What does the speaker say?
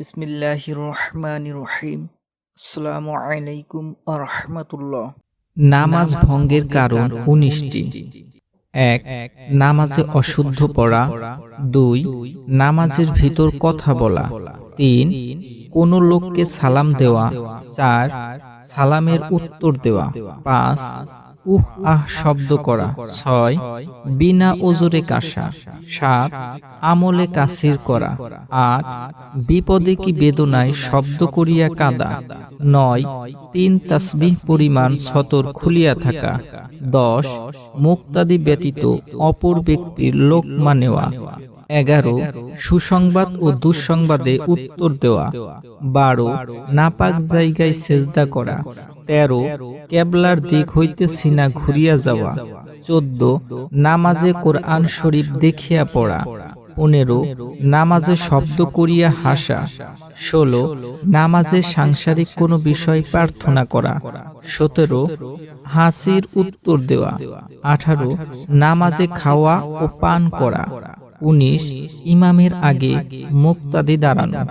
বিসমিল্লাহ রহমান রহিম আসসালামু আলাইকুম আরহামতুল্লাহ নামাজ ভঙ্গের কারণ উনিশটি। এক নামাজে অশুদ্ধ পড়া। দুই নামাজের ভিতর কথা বলা। তিন কোন লোককে সালাম দেওয়া। চার সালামের উত্তর দেওয়া। পাঁচ উহ আহ শব্দ করা। ছয় বিনা ওজরে কাশা। সাত আমলে কাসির করা। আট বিপদে কি বেদনায় শব্দ করিয়া কাঁদা। নয় তিন তাসবিহ পরিমাণ সতর খুলিয়া থাকা। দশ মুক্তাদি ব্যতীত অপর ব্যক্তির লোকমা নেওয়া এগারো, সুসংবাদ ও দুঃসংবাদে উত্তর দেওয়া। বারো, নাপাক জায়গায় সেজদা করা। তেরো, কেবলার দিক হইতে সিনা ঘুরিয়া যাওয়া। চোদ্দ, নামাজে কোরআন শরীফ দেখিয়া পড়া। পনেরো, নামাজে শব্দ করিয়া হাসা। ষোলো, নামাজে সাংসারিক কোনো বিষয় প্রার্থনা করা। সতেরো, হাসির উত্তর দেওয়া। আঠারো, নামাজে খাওয়া ও পান করা। উনিশ ইমামের আগে মুক্তাদি দাঁড়ানো।